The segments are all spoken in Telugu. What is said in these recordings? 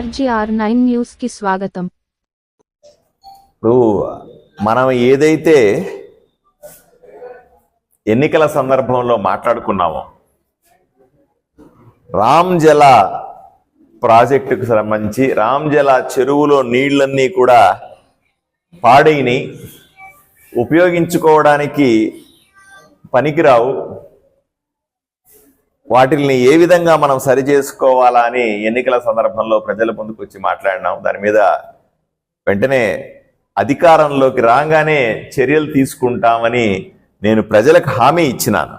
ఆర్జీఆర్ నైన్ న్యూస్కి స్వాగతం. ఇప్పుడు మనం ఏదైతే ఎన్నికల సందర్భంలో మాట్లాడుకున్నామో రామ్ జల ప్రాజెక్టుకు సంబంధించి రామ్ జల చెరువులో నీళ్ళన్నీ కూడా పాడైని ఉపయోగించుకోవడానికి పనికిరావు. వాటిల్ని ఏ విధంగా మనం సరి చేసుకోవాలా అని ఎన్నికల సందర్భంలో ప్రజల ముందుకు వచ్చి మాట్లాడినాం. దాని మీద వెంటనే అధికారంలోకి రాగానే చర్యలు తీసుకుంటామని నేను ప్రజలకు హామీ ఇచ్చినాను.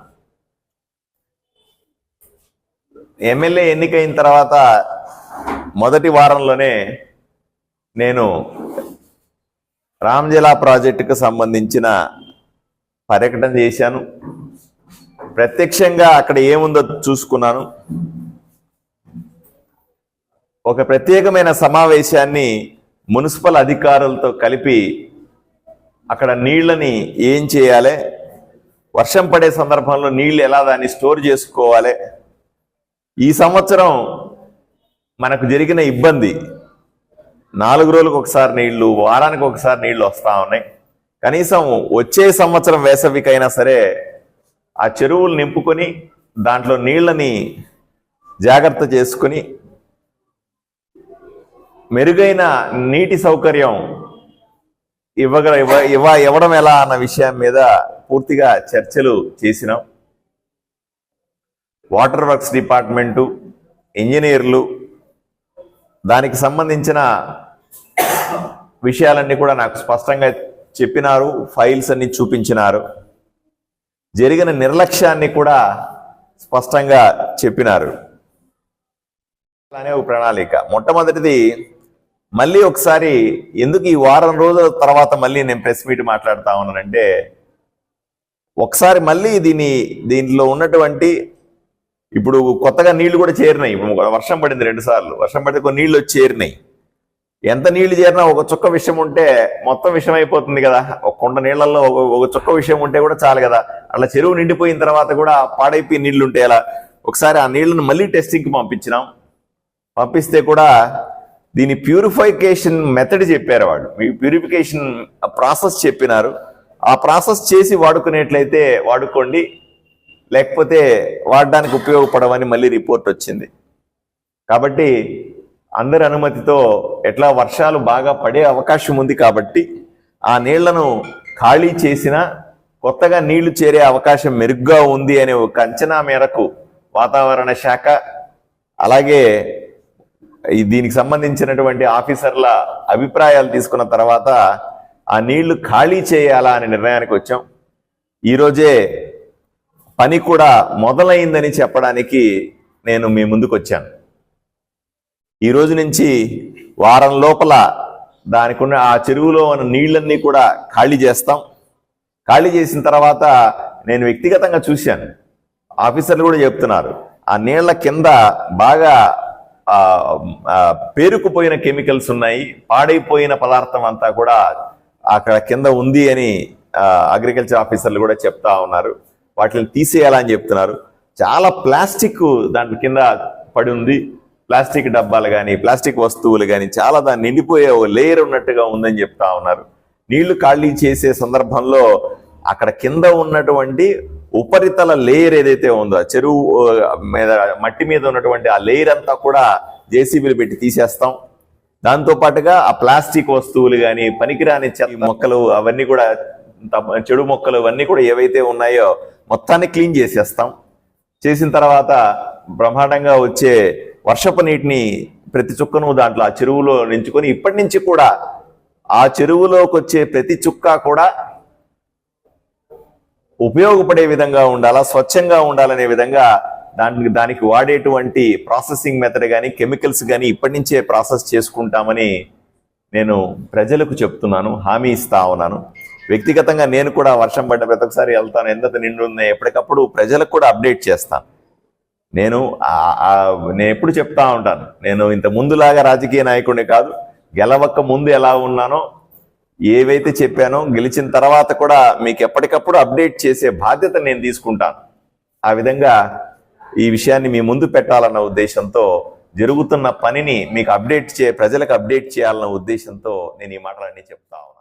ఎమ్మెల్యే ఎన్నికైన తర్వాత మొదటి వారంలోనే నేను రామ్జలా ప్రాజెక్టుకు సంబంధించిన పర్యటన చేశాను. ప్రత్యక్షంగా అక్కడ ఏముందో చూసుకున్నాను. ఒక ప్రత్యేకమైన సమావేశాన్ని మున్సిపల్ అధికారులతో కలిపి అక్కడ నీళ్ళని ఏం చేయాలి వర్షం పడే సందర్భంలో నీళ్ళు ఎలా దాన్ని స్టోర్ చేసుకోవాలి. ఈ సంవత్సరం మనకు జరిగిన ఇబ్బంది నాలుగు రోజులకు ఒకసారి నీళ్ళు వారానికి ఒకసారి నీళ్ళు వస్తూ ఉన్నాయి. కనీసం వచ్చే సంవత్సరం వేసవికైనా సరే ఆ చెరువులు నింపుకొని దాంట్లో నీళ్ళని జాగ్రత్త చేసుకొని మెరుగైన నీటి సౌకర్యం ఇవ్వగల ఇవ్వ ఇవ్వ ఇవ్వడం ఎలా అన్న విషయం మీద పూర్తిగా చర్చలు చేసినాం. వాటర్ వర్క్స్ డిపార్ట్మెంటు ఇంజనీర్లు దానికి సంబంధించిన విషయాలన్నీ కూడా నాకు స్పష్టంగా చెప్పినారు ఫైల్స్ అన్ని చూపించినారు. జరిగిన నిర్లక్ష్యాన్ని కూడా స్పష్టంగా చెప్పినారు. అనే ఒక ప్రణాళిక. మొట్టమొదటిది మళ్ళీ ఒకసారి ఎందుకు ఈ వారం రోజుల తర్వాత మళ్ళీ నేను ప్రెస్ మీట్ మాట్లాడుతా ఉన్నానంటే ఒకసారి మళ్ళీ దీని దీంట్లో ఉన్నటువంటి ఇప్పుడు కొత్తగా నీళ్ళు కూడా చేరినాయి. వర్షం పడింది రెండు సార్లు. వర్షం పడితే కొన్ని నీళ్ళు వచ్చి చేరినాయి. ఎంత నీళ్ళు చేరినా ఒక చుక్క విషయం ఉంటే మొత్తం విషయం అయిపోతుంది కదా. ఒక కొండ నీళ్ళలో ఒక ఒక చుక్క విషయం ఉంటే కూడా చాలు కదా. అలా చెరువు నిండిపోయిన తర్వాత కూడా పాడైపోయి నీళ్ళు ఉంటే అలా ఒకసారి ఆ నీళ్ళను మళ్ళీ టెస్టింగ్కి పంపించినాం. పంపిస్తే కూడా దీని ప్యూరిఫికేషన్ మెథడ్ చెప్పారు వాళ్ళు. మీ ప్యూరిఫికేషన్ ప్రాసెస్ చెప్పినారు. ఆ ప్రాసెస్ చేసి వాడుకునేట్లయితే వాడుకోండి. లేకపోతే వాడడానికి ఉపయోగపడవని మళ్ళీ రిపోర్ట్ వచ్చింది. కాబట్టి అందరి అనుమతితో ఎట్లా వర్షాలు బాగా పడే అవకాశం ఉంది కాబట్టి ఆ నీళ్ళను ఖాళీ చేసిన కొత్తగా నీళ్ళు చేరే అవకాశం మెరుగ్గా ఉంది అనే ఒక అంచనా మేరకు వాతావరణ శాఖ అలాగే దీనికి సంబంధించినటువంటి ఆఫీసర్ల అభిప్రాయాలు తీసుకున్న తర్వాత ఆ నీళ్ళు ఖాళీ చేయాలా అనే నిర్ణయానికి వచ్చాం. ఈరోజే పని కూడా మొదలైందని చెప్పడానికి నేను మీ ముందుకు వచ్చాను. ఈ రోజు నుంచి వారం లోపల దానికి ఉన్న ఆ చెరువులో ఉన్న నీళ్ళన్నీ కూడా ఖాళీ చేస్తాం. ఖాళీ చేసిన తర్వాత నేను వ్యక్తిగతంగా చూశాను. ఆఫీసర్లు కూడా చెప్తున్నారు. ఆ నీళ్ళ కింద బాగా పేరుకుపోయిన కెమికల్స్ ఉన్నాయి. పాడైపోయిన పదార్థం అంతా కూడా అక్కడ కింద ఉంది అని అగ్రికల్చర్ ఆఫీసర్లు కూడా చెప్తా ఉన్నారు. వాటిని తీసేయాలని చెప్తున్నారు. చాలా ప్లాస్టిక్ దాని కింద పడి ఉంది. ప్లాస్టిక్ డబ్బాలు కానీ ప్లాస్టిక్ వస్తువులు కానీ చాలా దాన్ని నిండిపోయే లేయర్ ఉన్నట్టుగా ఉందని చెప్తా ఉన్నారు. నీళ్ళు ఖాళీ చేసే సందర్భంలో అక్కడ కింద ఉన్నటువంటి ఉపరితల లేయర్ ఏదైతే ఉందో చెరువు మీద మట్టి మీద ఉన్నటువంటి ఆ లేయర్ అంతా కూడా జేసీబీలు పెట్టి తీసేస్తాం. దాంతో పాటుగా ఆ ప్లాస్టిక్ వస్తువులు కానీ పనికిరాని మొక్కలు అవన్నీ కూడా చెడు మొక్కలు అవన్నీ కూడా ఏవైతే ఉన్నాయో మొత్తాన్ని క్లీన్ చేసేస్తాం. చేసిన తర్వాత బ్రహ్మాండంగా వచ్చే వర్షపు నీటిని ప్రతి చుక్కను దాంట్లో ఆ చెరువులో నించుకొని ఇప్పటి నుంచి కూడా ఆ చెరువులోకి వచ్చే ప్రతి చుక్క కూడా ఉపయోగపడే విధంగా ఉండాలా స్వచ్ఛంగా ఉండాలనే విధంగా దానికి దానికి వాడేటువంటి ప్రాసెసింగ్ మెథడ్ కానీ కెమికల్స్ కానీ ఇప్పటి నుంచే ప్రాసెస్ చేసుకుంటామని నేను ప్రజలకు చెప్తున్నాను హామీ ఇస్తా ఉన్నాను. వ్యక్తిగతంగా నేను కూడా వర్షం పడ్డ ప్రతి ఒక్కసారి వెళ్తాను ఎంత నిండు ఉంది ఎప్పటికప్పుడు ప్రజలకు కూడా అప్డేట్ చేస్తాను. నేను నేను ఎప్పుడు చెప్తా ఉంటాను నేను ఇంత ముందులాగా రాజకీయ నాయకుడిని కాదు గెలవక్క ముందు ఎలా ఉన్నానో ఏవైతే చెప్పానో గెలిచిన తర్వాత కూడా మీకు ఎప్పటికప్పుడు అప్డేట్ చేసే బాధ్యత నేను తీసుకుంటాను. ఆ విధంగా ఈ విషయాన్ని మీ ముందు పెట్టాలన్న ఉద్దేశంతో జరుగుతున్న పనిని మీకు అప్డేట్ చే ప్రజలకు అప్డేట్ చేయాలన్న ఉద్దేశంతో నేను ఈ మాటలన్నీ చెప్తా ఉన్నాను